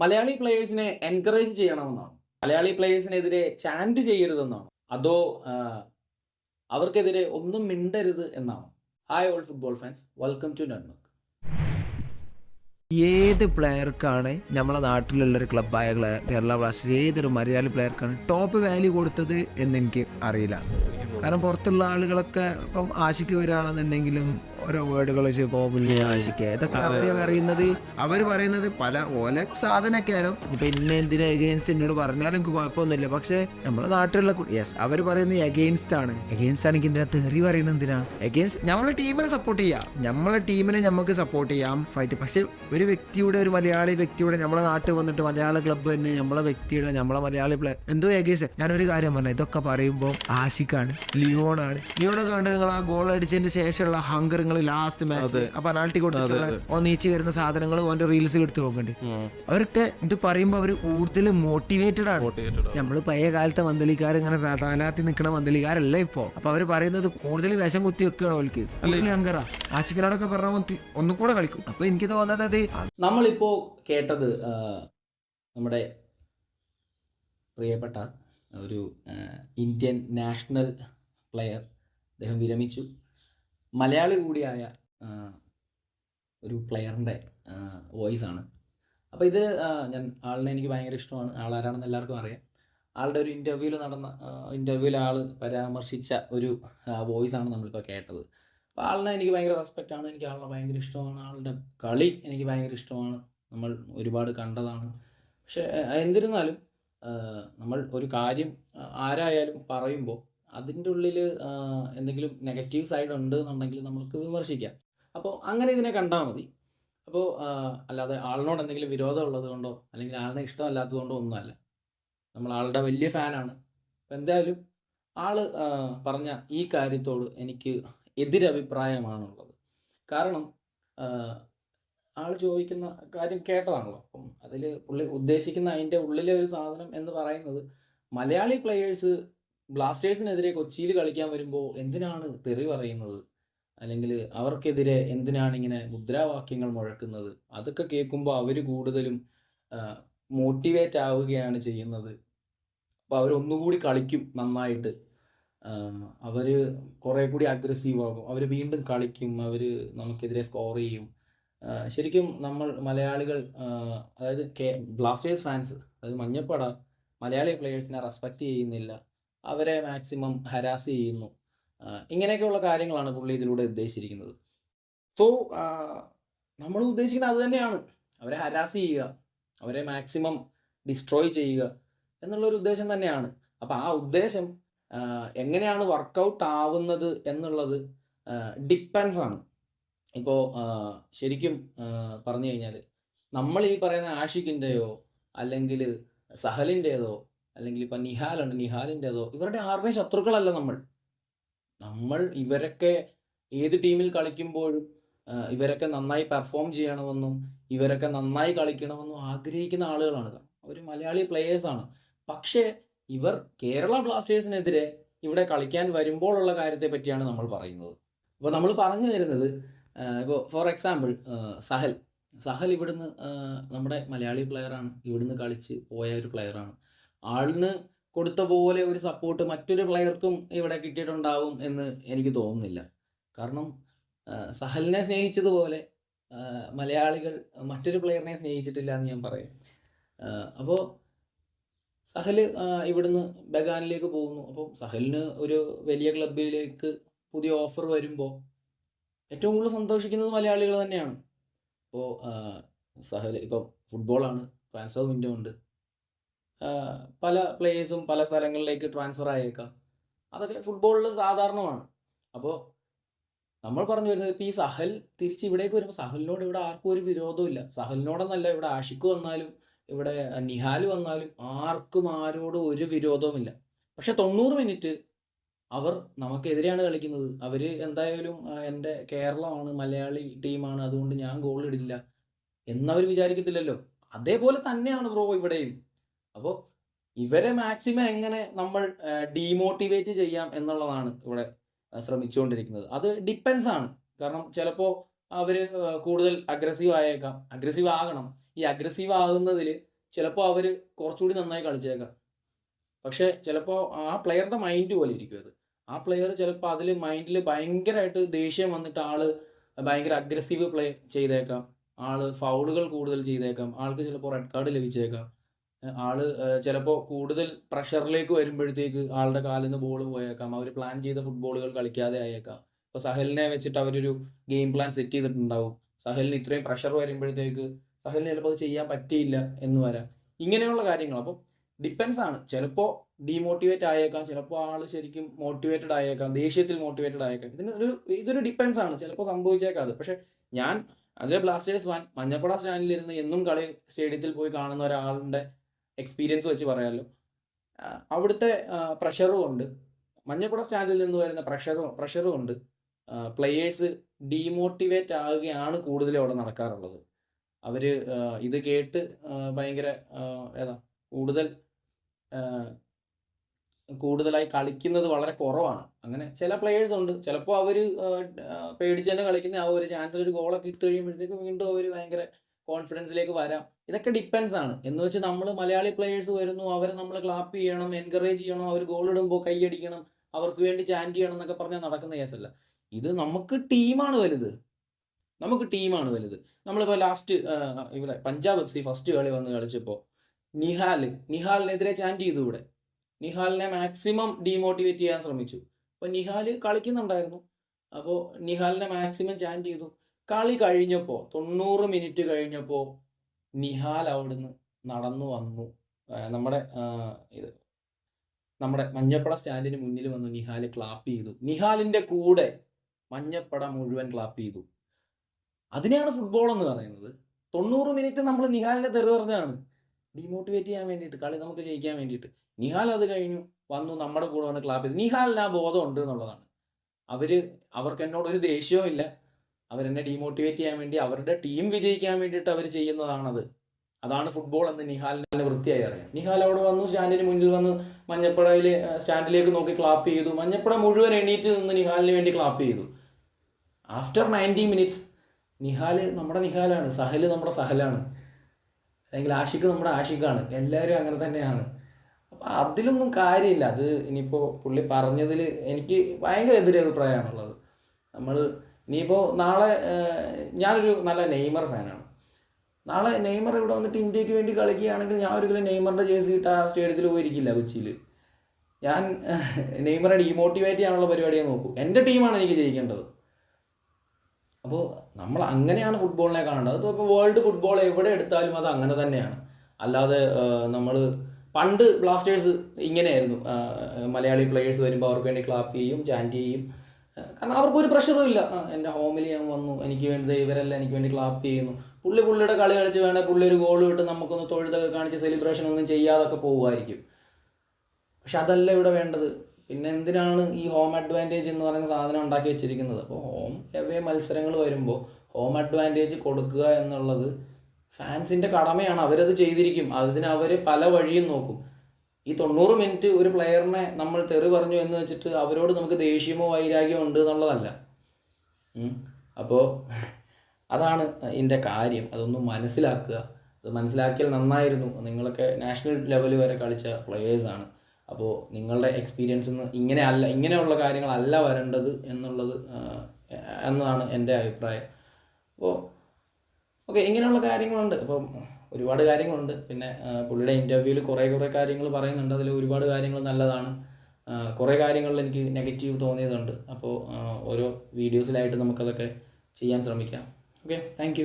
Malayali പ്ലേയേഴ്സിനെ encourage ചെയ്യണമെന്നാണ്. മലയാളി പ്ലേയേഴ്സിനെതിരെ ചാൻഡ് ചെയ്യരുതെന്നാണ്. അതോ അവർക്കെതിരെ ഒന്നും മിണ്ടരുത് എന്നാണ്. Hi all football fans welcome to network ഏത് പ്ലെയർക്കാണ് നമ്മളെ നാട്ടിലുള്ള ഒരു ക്ലബ്ബായ കേരള ബ്ലാസ്റ്റേഴ്സ് ഏതൊരു മലയാളി പ്ലെയർക്കാണ് ടോപ്പ് വാല്യൂ കൊടുത്തത് എന്ന് എനിക്ക് അറിയില്ല. കാരണം പുറത്തുള്ള ആളുകളൊക്കെ ഇപ്പം ആശിക്ക് വരികയാണെന്നുണ്ടെങ്കിലും ഓരോ വേർഡുകൾ വെച്ച് പോകുമ്പോൾ ആശിക്ക് ഇതൊക്കെ അവർ പറയുന്നത് അവർ പറയുന്നത് പല ഓല സാധനമൊക്കെ ആയാലും ഇപ്പൊ ഇന്ന എന്തിനെ എഗെയിൻസ്റ്റ് എന്നോട് പറഞ്ഞാലും എനിക്ക് കുഴപ്പമൊന്നുമില്ല. പക്ഷെ നമ്മുടെ നാട്ടിലുള്ള യെസ് അവർ പറയുന്നത് എഗെയിൻസ്റ്റ് ആണ്. എഗെയിൻസ്റ്റ് ആണെങ്കിൽ എന്തിനാ? തെറി പറയുന്നത് എന്തിനാ? എഗെയിൻസ്റ്റ് നമ്മളെ ടീമിനെ സപ്പോർട്ട് ചെയ്യാം. നമ്മളെ ടീമിനെ നമുക്ക് സപ്പോർട്ട് ചെയ്യാം. ഫൈറ്റ് പക്ഷെ ഒരു വ്യക്തിയുടെ ഒരു മലയാളി വ്യക്തിയുടെ നമ്മളെ നാട്ടിൽ വന്നിട്ട് മലയാള ക്ലബ്ബ് തന്നെ നമ്മളെ വ്യക്തിയുടെ നമ്മളെ മലയാളി പ്ലെയർ എന്തോ എഗെയിൻസ്റ്റ് ഞാനൊരു കാര്യം പറഞ്ഞു ഇതൊക്കെ പറയുമ്പോൾ ആശിക്കാണ് ലിയോണാണ്. ലിയോണൊക്കെ കണ്ട് നിങ്ങൾ ആ ഗോൾ അടിച്ചതിന് ശേഷമുള്ള ഹങ്കർ നിങ്ങൾ ലാസ്റ്റ് മാച്ച് ആ പെനാൾട്ടി കൊടുത്തിട്ടുള്ള ഓ നീച്ച് വരുന്ന സാധനങ്ങൾ ഓന്റെ റീൽസ് എടുത്ത് നോക്കണ്ടേ. അവരൊക്കെ ഇത് പറയുമ്പോൾ അവർ കൂടുതൽ മോട്ടിവേറ്റഡ് ആണ്. നമ്മൾ പഴയ കാലത്തെ മന്ദലിക്കാർ ഇങ്ങനെ താനാത്തി നിൽക്കുന്ന മന്ദലിക്കാരല്ല ഇപ്പോ? അപ്പൊ അവർ പറയുന്നത് കൂടുതൽ വിഷം കുത്തി വെക്കുകയാണ് അവർക്ക് അങ്കറ ഹങ്കറ ആശിക്കനോടൊക്കെ പറഞ്ഞ ഒന്നും കൂടെ കളിക്കും. അപ്പൊ എനിക്ക് തോന്നുന്നത് അത് നമ്മളിപ്പോ കേട്ടത് നമ്മുടെ പ്രിയപ്പെട്ട ഒരു ഇന്ത്യൻ നാഷണൽ പ്ലെയർ അദ്ദേഹം വിരമിച്ചു. മലയാളി കൂടിയായ ഒരു പ്ലെയറിന്റെ വോയിസ് ആണ്. അപ്പോൾ ഇത് ഞാൻ ആളിനെ എനിക്ക് ഭയങ്കര ഇഷ്ടമാണ്. ആളാരാണെന്ന് എല്ലാവർക്കും അറിയാം. ആളുടെ ഒരു ഇന്റർവ്യൂവിൽ നടന്ന ഇന്റർവ്യൂവിൽ ആൾ പരാമർശിച്ച ഒരു വോയിസ് ആണ് നമ്മളിപ്പോൾ കേട്ടത്. അപ്പോൾ ആളിനെ എനിക്ക് ഭയങ്കര റെസ്പെക്റ്റ് ആണ്. എനിക്ക് ആളിനെ ഭയങ്കര ഇഷ്ടമാണ്. ആളുടെ കളി എനിക്ക് ഭയങ്കര ഇഷ്ടമാണ്. നമ്മൾ ഒരുപാട് കണ്ടതാണ്. പക്ഷേ എന്തിരുന്നാലും നമ്മൾ ഒരു കാര്യം ആരായാലും പറയുമ്പോൾ അതിന്റെ ഉള്ളിൽ എന്തെങ്കിലും നെഗറ്റീവ് സൈഡ് ഉണ്ട് എന്നുണ്ടെങ്കിൽ നമുക്ക് വിമർശിക്കാം. അപ്പോൾ അങ്ങനെ ഇതിനെ കണ്ടാൽ മതി. അപ്പോൾ അല്ലാതെ ആളിനോട് എന്തെങ്കിലും വിരോധം ഉള്ളത് കൊണ്ടോ അല്ലെങ്കിൽ ആളിനെ ഇഷ്ടമല്ലാത്തത് കൊണ്ടോ ഒന്നുമല്ല. നമ്മൾ ആളുടെ വലിയ ഫാനാണ് അപ്പോൾ എന്തായാലും ആൾ പറഞ്ഞ ഈ കാര്യത്തോട് എനിക്ക് എതിരഭിപ്രായമാണുള്ളത്. കാരണം ആൾ ചോദിക്കുന്ന കാര്യം കേട്ടതാണല്ലോ. അപ്പം അതിൽ പുള്ളി ഉദ്ദേശിക്കുന്ന അതിന്റെ ഉള്ളിലെ ഒരു സാധനം എന്ന് പറയുന്നത് മലയാളി പ്ലെയേഴ്സ് ബ്ലാസ്റ്റേഴ്സിനെതിരെ കൊച്ചിയിൽ കളിക്കാൻ വരുമ്പോൾ എന്തിനാണ് തെറി പറയുന്നത്? അല്ലെങ്കിൽ അവർക്കെതിരെ എന്തിനാണ് ഇങ്ങനെ മുദ്രാവാക്യങ്ങൾ മുഴക്കുന്നത്? അതൊക്കെ കേൾക്കുമ്പോൾ അവർ കൂടുതലും മോട്ടിവേറ്റ് ആവുകയാണ് ചെയ്യുന്നത്. അപ്പോൾ അവർ ഒന്നുകൂടി കളിക്കും നന്നായിട്ട്. അവർ കുറേ കൂടി അഗ്രസീവ് ആകും. അവർ വീണ്ടും കളിക്കും. അവർ നമുക്കെതിരെ സ്കോർ ചെയ്യും. ശരിക്കും നമ്മൾ മലയാളികൾ അതായത് കെ ബ്ലാസ്റ്റേഴ്സ് ഫാൻസ് അതായത് മഞ്ഞപ്പട മലയാളി പ്ലെയേഴ്സിനെ റെസ്പെക്റ്റ് ചെയ്യുന്നില്ല. അവരെ മാക്സിമം ഹരാസ് ചെയ്യുന്നു. ഇങ്ങനെയൊക്കെയുള്ള കാര്യങ്ങളാണ് പുള്ളി ഇതിലൂടെ ഉദ്ദേശിച്ചിരിക്കുന്നത്. സോ നമ്മൾ ഉദ്ദേശിക്കുന്നത് അത് തന്നെയാണ്. അവരെ ഹരാസ് ചെയ്യുക അവരെ മാക്സിമം ഡിസ്ട്രോയ് ചെയ്യുക എന്നുള്ളൊരു ഉദ്ദേശം തന്നെയാണ്. അപ്പോൾ ആ ഉദ്ദേശം എങ്ങനെയാണ് വർക്കൗട്ട് ആവുന്നത് എന്നുള്ളത് ഡിപ്പെൻസ് ആണ്. ഇപ്പോൾ ശരിക്കും പറഞ്ഞു കഴിഞ്ഞാൽ നമ്മൾ ഈ പറയുന്ന ആഷിഖിന്റെയോ അല്ലെങ്കിൽ സഹലിന്റെതോ അല്ലെങ്കിൽ ഇപ്പം നിഹാലുണ്ട്. നിഹാലിന്റെതോ ഇവരുടെ ആരുടെയും ശത്രുക്കളല്ല നമ്മൾ. നമ്മൾ ഇവരൊക്കെ ഏത് ടീമിൽ കളിക്കുമ്പോഴും ഇവരൊക്കെ നന്നായി പെർഫോം ചെയ്യണമെന്നും ഇവരൊക്കെ നന്നായി കളിക്കണമെന്നും ആഗ്രഹിക്കുന്ന ആളുകളാണ്. അവർ മലയാളി പ്ലേയേഴ്സാണ് പക്ഷേ ഇവർ കേരള ബ്ലാസ്റ്റേഴ്സിനെതിരെ ഇവിടെ കളിക്കാൻ വരുമ്പോഴുള്ള കാര്യത്തെ പറ്റിയാണ് നമ്മൾ പറയുന്നത്. അപ്പോൾ നമ്മൾ പറഞ്ഞു തരുന്നത് ഇപ്പോൾ ഫോർ എക്സാമ്പിൾ സഹൽ. സഹൽ ഇവിടുന്ന് നമ്മുടെ മലയാളി പ്ലെയറാണ് ഇവിടുന്ന് കളിച്ച് പോയ ഒരു പ്ലെയറാണ് ആളിന് കൊടുത്ത പോലെ ഒരു സപ്പോർട്ട് മറ്റൊരു പ്ലെയർക്കും ഇവിടെ കിട്ടിയിട്ടുണ്ടാവും എന്ന് എനിക്ക് തോന്നുന്നില്ല. കാരണം സഹലിനെ സ്നേഹിച്ചതുപോലെ മലയാളികൾ മറ്റൊരു പ്ലെയറിനെ സ്നേഹിച്ചിട്ടില്ല എന്ന് ഞാൻ പറയും. അപ്പോൾ സഹൽ ഇവിടുന്ന് ബഗാനിലേക്ക് പോകുന്നു. അപ്പോൾ സഹലിന് ഒരു വലിയ ക്ലബിലേക്ക് പുതിയ ഓഫർ വരുമ്പോൾ ഏറ്റവും കൂടുതൽ സന്തോഷിക്കുന്നത് മലയാളികൾ തന്നെയാണ്. അപ്പോൾ സഹൽ ഇപ്പോൾ ഫുട്ബോളാണ് ട്രാൻസ്ഫർ വിൻഡോ ഉണ്ട്. പല പ്ലേയേഴ്സും പല സ്ഥലങ്ങളിലേക്ക് ട്രാൻസ്ഫർ ആയേക്കാം. അതൊക്കെ ഫുട്ബോളിൽ സാധാരണമാണ്. അപ്പോൾ നമ്മൾ പറഞ്ഞു വരുന്നത് ഇപ്പോൾ ഈ സഹൽ തിരിച്ച് ഇവിടേക്ക് വരുമ്പോൾ സഹലിനോട് ഇവിടെ ആർക്കും ഒരു വിരോധമില്ല സഹലിനോടെന്നല്ല ഇവിടെ ആഷിക്ക് വന്നാലും ഇവിടെ നിഹാൽ വന്നാലും ആർക്കും ആരോടും ഒരു വിരോധവുമില്ല പക്ഷെ തൊണ്ണൂറ് മിനിറ്റ് അവർ നമുക്കെതിരെയാണ് കളിക്കുന്നത്. അവർ എന്തായാലും എന്റെ കേരളമാണ് മലയാളി ടീമാണ് അതുകൊണ്ട് ഞാൻ ഗോൾ ഇടില്ല എന്നവർ വിചാരിക്കത്തില്ലല്ലോ. അതേപോലെ തന്നെയാണ് ബ്രോ ഇവിടെയും. അപ്പോൾ ഇവരെ മാക്സിമം എങ്ങനെ നമ്മൾ ഡീമോട്ടിവേറ്റ് ചെയ്യാം എന്നുള്ളതാണ് ഇവിടെ ശ്രമിച്ചുകൊണ്ടിരിക്കുന്നത്. അത് ഡിപ്പെൻസ് ആണ്. കാരണം ചിലപ്പോൾ അവർ കൂടുതൽ അഗ്രസീവ് ആയേക്കാം. അഗ്രസീവ് ആകണം. ഈ അഗ്രസീവ് ആകുന്നതിൽ ചിലപ്പോൾ അവർ കുറച്ചുകൂടി നന്നായി കളിച്ചേക്കാം. പക്ഷേ ചിലപ്പോൾ ആ പ്ലെയറുടെ മൈൻഡ് പോലെ ഇരിക്കും അത്. ആ പ്ലെയർ ചിലപ്പോൾ അതിൽ മൈൻഡിൽ ഭയങ്കരമായിട്ട് ദേഷ്യം വന്നിട്ട് ആൾ ഭയങ്കര അഗ്രസീവ് പ്ലേ ചെയ്തേക്കാം. ആൾ ഫൗളുകൾ കൂടുതൽ ചെയ്തേക്കാം. ആൾക്ക് ചിലപ്പോൾ റെഡ് കാർഡ് ലഭിച്ചേക്കാം. ആൾ ചിലപ്പോൾ കൂടുതൽ പ്രഷറിലേക്ക് വരുമ്പോഴത്തേക്ക് ആളുടെ കാലിൽ നിന്ന് ബോൾ പോയേക്കാം. അവർ പ്ലാൻ ചെയ്ത ഫുട്ബോളുകൾ കളിക്കാതെ ആയേക്കാം. ഇപ്പൊ സഹലിനെ വെച്ചിട്ട് അവരൊരു ഗെയിം പ്ലാൻ സെറ്റ് ചെയ്തിട്ടുണ്ടാവും. സഹലിന് ഇത്രയും പ്രഷർ വരുമ്പോഴത്തേക്ക് സഹലിന് ചിലപ്പോൾ അത് ചെയ്യാൻ പറ്റിയില്ല എന്ന് വരാം. ഇങ്ങനെയുള്ള കാര്യങ്ങൾ. അപ്പം ഡിപ്പെൻസ് ആണ്. ചിലപ്പോൾ ഡീമോട്ടിവേറ്റ് ആയേക്കാം. ചിലപ്പോൾ ആൾ ശരിക്കും മോട്ടിവേറ്റഡ് ആയേക്കാം. ദേഷ്യത്തിൽ മോട്ടിവേറ്റഡ് ആയേക്കാം. ഇതിന് ഒരു ഇതൊരു ഡിപ്പെൻസ് ആണ്. ചിലപ്പോൾ സംഭവിച്ചേക്കാം അത്. പക്ഷെ ഞാൻ അതേ ബ്ലാസ്റ്റേഴ്സ് ഫാൻ മഞ്ഞപ്പട സ്റ്റാൻഡിലിരുന്ന് എന്നും കളി സ്റ്റേഡിയത്തിൽ പോയി കാണുന്ന ഒരാളുടെ എക്സ്പീരിയൻസ് വെച്ച് പറയാമല്ലോ അവിടുത്തെ പ്രഷറും ഉണ്ട്. മഞ്ഞപ്പട സ്റ്റാൻഡിൽ നിന്ന് വരുന്ന പ്രഷറും പ്രഷറും ഉണ്ട്. പ്ലെയേഴ്സ് ഡീമോട്ടിവേറ്റ് ആവുകയാണ് കൂടുതലും അവിടെ നടക്കാറുള്ളത്. അവർ ഇത് കേട്ട് ഭയങ്കര ഏതാ കൂടുതൽ കൂടുതലായി കളിക്കുന്നത് വളരെ കുറവാണ്. അങ്ങനെ ചില പ്ലെയേഴ്സ് ഉണ്ട്. ചിലപ്പോൾ അവർ പേടിച്ച് തന്നെ കളിക്കുന്ന ആ ഒരു ചാൻസിൽ ഒരു ഗോളൊക്കെ ഇട്ട് കഴിയുമ്പോഴത്തേക്ക് വീണ്ടും അവർ ഭയങ്കര കോൺഫിഡൻസിലേക്ക് വരാം. ഇതൊക്കെ ഡിപ്പെൻസ് ആണ്. എന്ന് വെച്ച് നമ്മൾ മലയാളി പ്ലെയേഴ്സ് വരുന്നു അവരെ നമ്മൾ ക്ലാപ്പ് ചെയ്യണം എൻകറേജ് ചെയ്യണം അവർ ഗോൾ ഇടുമ്പോൾ കൈയടിക്കണം അവർക്ക് വേണ്ടി ചാന്റ് ചെയ്യണം എന്നൊക്കെ പറഞ്ഞാൽ നടക്കുന്ന കേസല്ല ഇത് നമുക്ക് ടീമാണ് വലുത്. നമുക്ക് ടീമാണ് വലുത്. നമ്മളിപ്പോൾ ലാസ്റ്റ് ഇവിടെ പഞ്ചാബ് എഫ് സി ഫസ്റ്റ് കളി വന്ന് കളിച്ചപ്പോൾ നിഹാൽ നിഹാലിനെതിരെ ചാന്റ് ചെയ്തു ഇവിടെ. നിഹാലിനെ മാക്സിമം ഡീമോട്ടിവേറ്റ് ചെയ്യാൻ ശ്രമിച്ചു. അപ്പോൾ നിഹാൽ കളിക്കുന്നുണ്ടായിരുന്നു. അപ്പോൾ നിഹാലിനെ മാക്സിമം ചാന്റ് ചെയ്തു. കളി കഴിഞ്ഞപ്പോൾ തൊണ്ണൂറ് മിനിറ്റ് കഴിഞ്ഞപ്പോൾ നിഹാൽ അവിടുന്ന് നടന്നു വന്നു. നമ്മുടെ ഇത് നമ്മുടെ മഞ്ഞപ്പട സ്റ്റാൻഡിന് മുന്നിൽ വന്നു നിഹാൽ ക്ലാപ്പ് ചെയ്തു. നിഹാലിന്റെ കൂടെ മഞ്ഞപ്പട മുഴുവൻ ക്ലാപ്പ് ചെയ്തു. അതിനെയാണ് ഫുട്ബോൾ എന്ന് പറയുന്നത്. തൊണ്ണൂറ് മിനിറ്റ് നമ്മൾ നിഹാലിനെ തെറി പറഞ്ഞതാണ്. ഡിമോട്ടിവേറ്റ് ചെയ്യാൻ വേണ്ടിയിട്ട് കളി നമുക്ക് ജയിക്കാൻ വേണ്ടിയിട്ട്. നിഹാൽ അത് കഴിഞ്ഞു വന്നു നമ്മുടെ കൂടെ വന്ന് ക്ലാപ്പ് ചെയ്തു. നിഹാലിന് ആ ബോധം ഉണ്ട് എന്നുള്ളതാണ്. അവർ അവർക്ക് എന്നോട് ഒരു ദേഷ്യവും ഇല്ല അവരെന്നെ ഡീമോട്ടിവേറ്റ് ചെയ്യാൻ വേണ്ടി അവരുടെ ടീം വിജയിക്കാൻ വേണ്ടിയിട്ട് അവർ ചെയ്യുന്നതാണത്. അതാണ് ഫുട്ബോൾ എന്ന് നിഹാലിനെ വൃത്തിയായി അറിയാം. നിഹാൽ അവിടെ വന്നു സ്റ്റാൻഡിന് മുന്നിൽ വന്ന് മഞ്ഞപ്പടയിൽ സ്റ്റാൻഡിലേക്ക് നോക്കി ക്ലാപ്പ് ചെയ്തു. മഞ്ഞപ്പട മുഴുവൻ എണീറ്റ് നിന്ന് നിഹാലിന് വേണ്ടി ക്ലാപ്പ് ചെയ്തു. ആഫ്റ്റർ നയന്റി മിനിറ്റ്സ് നിഹാൽ നമ്മുടെ നിഹാലാണ് സഹൽ നമ്മുടെ സഹലാണ്. അല്ലെങ്കിൽ ആഷിഖ് നമ്മുടെ ആഷിഖാണ്. എല്ലാവരും അങ്ങനെ തന്നെയാണ്. അപ്പം അതിലൊന്നും കാര്യമില്ല. അത് ഇനിയിപ്പോൾ പുള്ളി പറഞ്ഞതിൽ എനിക്ക് ഭയങ്കര എതിരഭിപ്രായമാണുള്ളത്. നമ്മൾ ഇനിയിപ്പോൾ നാളെ ഞാനൊരു നല്ല നെയ്മർ ഫാനാണ്. നാളെ നെയ്മർ ഇവിടെ വന്നിട്ട് ഇന്ത്യയ്ക്ക് വേണ്ടി കളിക്കുകയാണെങ്കിൽ ഞാൻ ഒരിക്കലും നെയ്മറിന്റെ ജേഴ്സി ഇട്ട് ആ സ്റ്റേഡിയത്തിൽ പോയിരിക്കില്ല കൊച്ചിയിൽ. ഞാൻ നെയ്മറെ ഡീമോട്ടിവേറ്റ് ചെയ്യാനുള്ള പരിപാടിയെ നോക്കൂ. എന്റെ ടീമാണ് എനിക്ക് ജയിക്കേണ്ടത്. അപ്പോൾ നമ്മൾ അങ്ങനെയാണ് ഫുട്ബോളിനെ കാണേണ്ടത്. അതിപ്പോൾ ഇപ്പോൾ വേൾഡ് ഫുട്ബോൾ എവിടെ എടുത്താലും അത് അങ്ങനെ തന്നെയാണ്. അല്ലാതെ നമ്മൾ പണ്ട് ബ്ലാസ്റ്റേഴ്സ് ഇങ്ങനെയായിരുന്നു. മലയാളി പ്ലെയേഴ്സ് വരുമ്പോൾ അവർക്ക് വേണ്ടി ക്ലാപ്പ് ചെയ്യും ചാന്റ് ചെയ്യും. കാരണം അവർക്കൊരു പ്രഷറും ഇല്ല. എന്റെ ഹോമിൽ ഞാൻ വന്നു. എനിക്ക് വേണ്ടി ഇവരെല്ലാം എനിക്ക് വേണ്ടി ക്ലാപ്പ് ചെയ്യുന്നു. പുള്ളി പുള്ളിയുടെ കളി കളിച്ച് വേണേൽ പുള്ളി ഒരു ഗോൾ വിട്ട് നമുക്കൊന്ന് തൊഴുതൊക്കെ കാണിച്ച് സെലിബ്രേഷൻ ഒന്നും ചെയ്യാതൊക്കെ പോകുമായിരിക്കും പക്ഷെ അതല്ല ഇവിടെ വേണ്ടത്. പിന്നെ എന്തിനാണ് ഈ ഹോം അഡ്വാന്റേജ് എന്ന് പറയുന്ന സാധനം ഉണ്ടാക്കി വെച്ചിരിക്കുന്നത്? അപ്പോൾ ഹോം എവേ മത്സരങ്ങൾ വരുമ്പോൾ ഹോം അഡ്വാന്റേജ് കൊടുക്കുക എന്നുള്ളത് ഫാൻസിന്റെ കടമയാണ്. അവരത് ചെയ്തിരിക്കും. അതിന് അവർ പല വഴിയും നോക്കും. ഈ തൊണ്ണൂറ് മിനിറ്റ് ഒരു പ്ലെയറിനെ നമ്മൾ തെറി പറഞ്ഞു എന്ന് വെച്ചിട്ട് അവരോട് നമുക്ക് ദേഷ്യമോ വൈരാഗ്യമോ ഉണ്ട് എന്നുള്ളതല്ല. അപ്പോൾ അതാണ് ഇതിന്റെ കാര്യം. അതൊന്ന് മനസ്സിലാക്കുക. അത് മനസ്സിലാക്കിയാൽ നന്നായിരുന്നു. നിങ്ങളൊക്കെ നാഷണൽ ലെവൽ വരെ കളിച്ച പ്ലെയേഴ്സാണ് അപ്പോൾ നിങ്ങളുടെ എക്സ്പീരിയൻസ് ഇങ്ങനെ അല്ല ഇങ്ങനെയുള്ള കാര്യങ്ങളല്ല വരേണ്ടത് എന്നുള്ളത് എന്നതാണ് എന്റെ അഭിപ്രായം. അപ്പോൾ ഓക്കെ ഇങ്ങനെയുള്ള കാര്യങ്ങളുണ്ട്. അപ്പം ഒരുപാട് കാര്യങ്ങളുണ്ട്. പിന്നെ പുള്ളിയുടെ ഇന്റർവ്യൂവിൽ കുറേ കുറേ കാര്യങ്ങൾ പറയുന്നുണ്ട്. അതിൽ ഒരുപാട് കാര്യങ്ങൾ നല്ലതാണ്. കുറേ കാര്യങ്ങളിൽ എനിക്ക് നെഗറ്റീവ് തോന്നിയതുണ്ട്. അപ്പോൾ ഓരോ വീഡിയോസിലായിട്ട് നമുക്കതൊക്കെ ചെയ്യാൻ ശ്രമിക്കാം. Okay thank